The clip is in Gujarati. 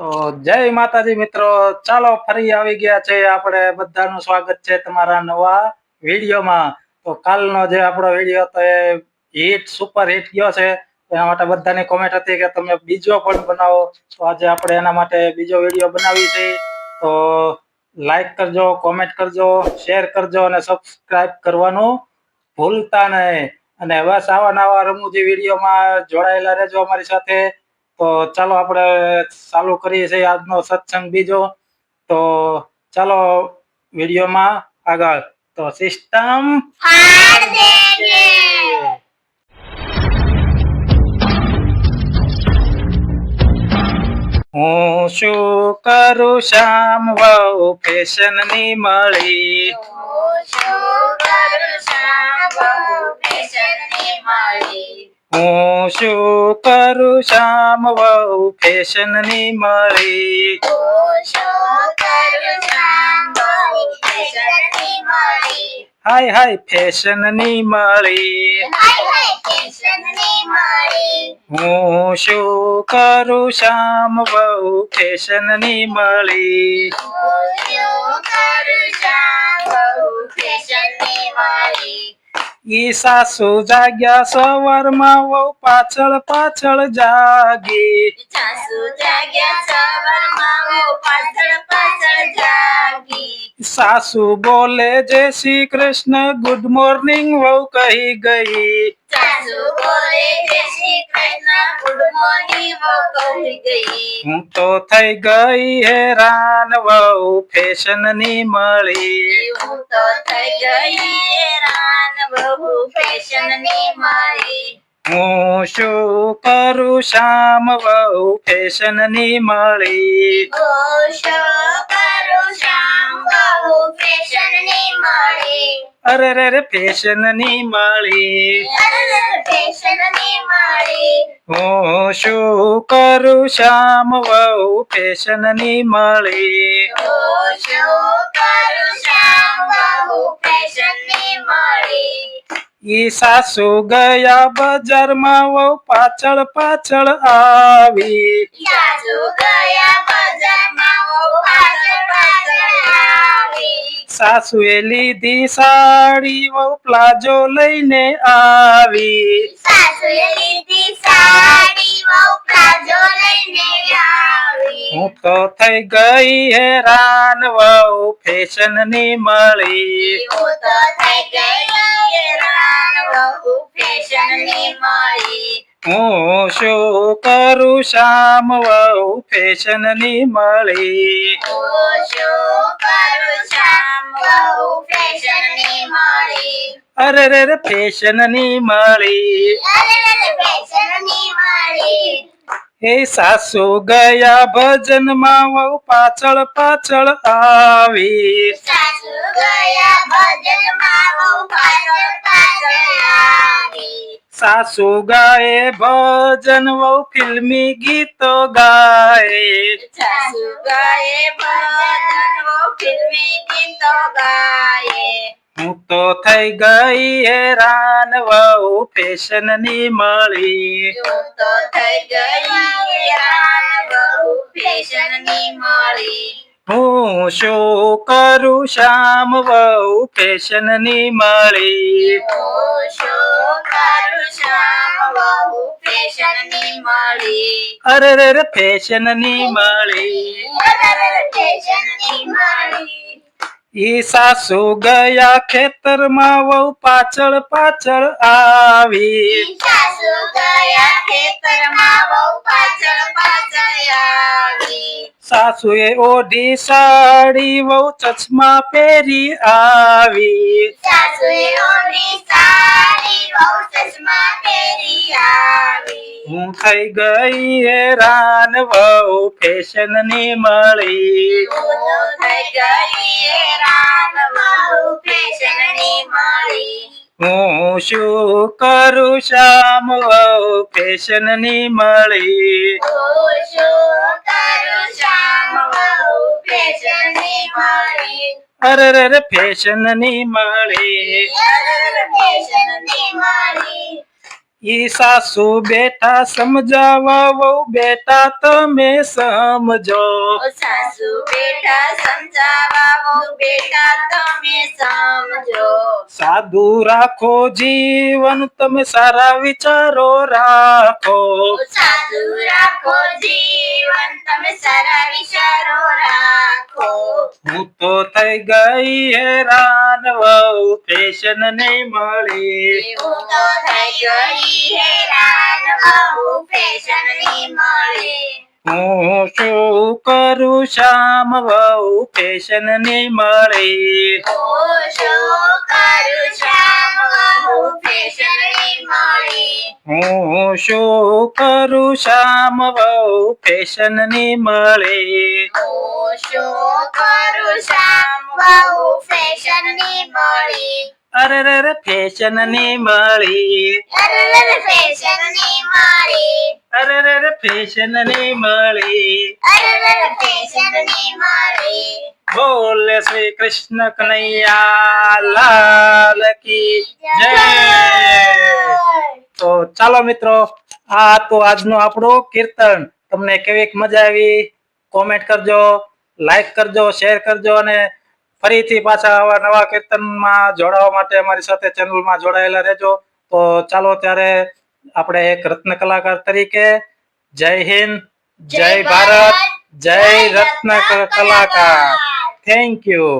તો જય માતાજી મિત્રો. ચાલો ફરી આવી ગયા છે આપણે બધાનું સ્વાગત છે તમારા નવા વિડીયોમાં. તો કાલનો જે આપણો વીડિયો હતો એ હિટ, સુપર હિટ ગયો છે. એના માટે બધાની કોમેન્ટ હતી કે તમે બીજો પણ બનાવો. તો આજે આપણે એના માટે બીજો વીડિયો બનાવી છે. તો લાઈક કરજો કોમેન્ટ કરજો શેર કરજો અને સબસ્ક્રાઇબ કરવાનું ભૂલતા નહીં. અને બસ આવા નવા રમૂજી વિડીયોમાં જોડાયેલા રહેજો અમારી સાથે. તો ચાલો આપણે ચાલુ કરીએ છીએ આજનો સત્સંગ બીજો. તો ચાલો વિડીયોમાં આગળ. તો સિસ્ટમ હું શું કરું શામ? વહુ ફેશનની મળી. હું શું કરું શામ? હું શું કરું શ્યામ વહુ ફેશનની મળી? હાય હાય ફેશનની મળી. હું શું કરું શ્યામ વહુ ફેશનની મળી? હું શું કરું શ્યામ બહુ ફેશનની મળી? ઈ સાસુ જાગ્યા? સવારમાં વહુ પાછળ પાછળ જાગી. સાસુ જાગ્યા? સવારમાં વહુ પાછળ પાછળ જાગી. સાસુ બોલે? જય શ્રી કૃષ્ણ ગુડ મોર્નિંગ વહુ કહી ગઈ. સાસુ બોલે? જય શ્રી કૃષ્ણ ગુડ મોર્નિંગ વહુ કહી ગઈ. હું તો થઈ ગઈ હેરાન વહુ ફેશનની મળી. હું તો થઈ ગઈ હેરાન ફેશનની મારી. હું શું કરું શ્યામ વહુ ફેશનની મળી? અરે રે રે ફેશનની મળી. હું શું કરું શ્યામ વહુ ફેશનની મળી શું કરું શામ વહુ ફેશન ફેશનની મારી ઈ સાસુ ગયા બજારમાં વહુ પાછળ પાછળ આવી. સાસુ ગયા બજારમાં હું પાછળ પાછળ આવી. સાસુએ લીધી સાડી વહુ પ્લાઝો લઈને આવી. સાસુએ લીધી સાડી તો થઈ ગઈ હેરાન વહુ ફેશનની મળી. હું તો થઈ ગઈ હેરાન બહુ ફેશનની મળી. હું શું કરું શામ વહુ ફેશનની મળી. હું શું કરું શ્યામ બહુ ફેશનની મળી. અરે રે રે ફેશનની અરે મળી. એ સાસુ ગયા ભજનમાં વહુ પાછળ પાછળ આવી સાસુ ગયા પાછળ પાછળ આવી સાસુ ગાય ભજન વહુ ફિલ્મી ગીતો ગાય. સાસુ ગાય ભજન વહુ ફિલ્મી ગીતો ગાયે. હું તો થઈ ગઈ હેરાન વહુ ફેશનની મળી. હું તો થઈ ગઈ હેરાન બહુ ફેશનની મળી. હું શું કરું શામ વહુ ફેશનની મળી. હું શું કરું શ્યામ બહુ ફેશનની મળી. અરે રે ફેશનની મળી. ફેશનની મળી. ઈ સાસુ ગયા ખેતરમાં વહુ પાછળ પાછળ આવી સાસુ ગયા ખેતરમાં બહુ પાછળ પાછળ આવી સાસુએ ઓઢી સાડી વહુ ચશ્મા પહેરી આવી સાસુએ ઓઢી સાડી બહુ ચશ્મા પહેરી આવી હું થઈ ગઈ હેરાન વહુ ફેશનની મળી. હું શું કરું શ્યામ વહુ ફેશનની મળી. અરે રે ફેશનની મળી. ઈ સાસુ બેઠા સમજાવવા વહુ બેટા તમે સમજો ઓ સાસુ બેટા સમજાવા વહુ બેટા તમે સમજો સાદુ રાખો જીવન તમે સારા વિચારો રાખો ઓ સાસુ રાખો જીવન તમે સારા વિચારો રાખો હું તો થઈ ગઈ હેરાન વહુ ફેશન નહીં મળી હું તો થઈ ગઈ હું શું કરું શ્યામ બહુ ફેશનની મળે? હું શું કરું શ્યામ બહુ ફેશનની મળે? શું કરું શ્યામ વહુ ફેશન નહીં મળી હું શું કરું શ્યામ બહુ ફેશનની મળી? અરે રે રે ફેશનની મળી. અરે ફેશનની મળી. અરે રે રે ફેશનની મળી. અરે ફેશનની મળી. બોલે શ્રી કૃષ્ણ કનૈયા લાલ કી જય. તો ચાલો મિત્રો આ તો આજનું આપણું કીર્તન. તમને કેવી મજા આવી? કોમેન્ટ કરજો લાઈક કરજો શેર કરજો અને ફરીથી પાછા આવા નવા કીર્તનમાં જોડાવા માટે અમારી સાથે ચેનલમાં જોડાયેલા રહેજો. તો ચાલો ત્યારે આપણે એક રત્ન કલાકાર તરીકે જય હિન્દ જય ભારત જય રત્ન કલાકાર. Thank you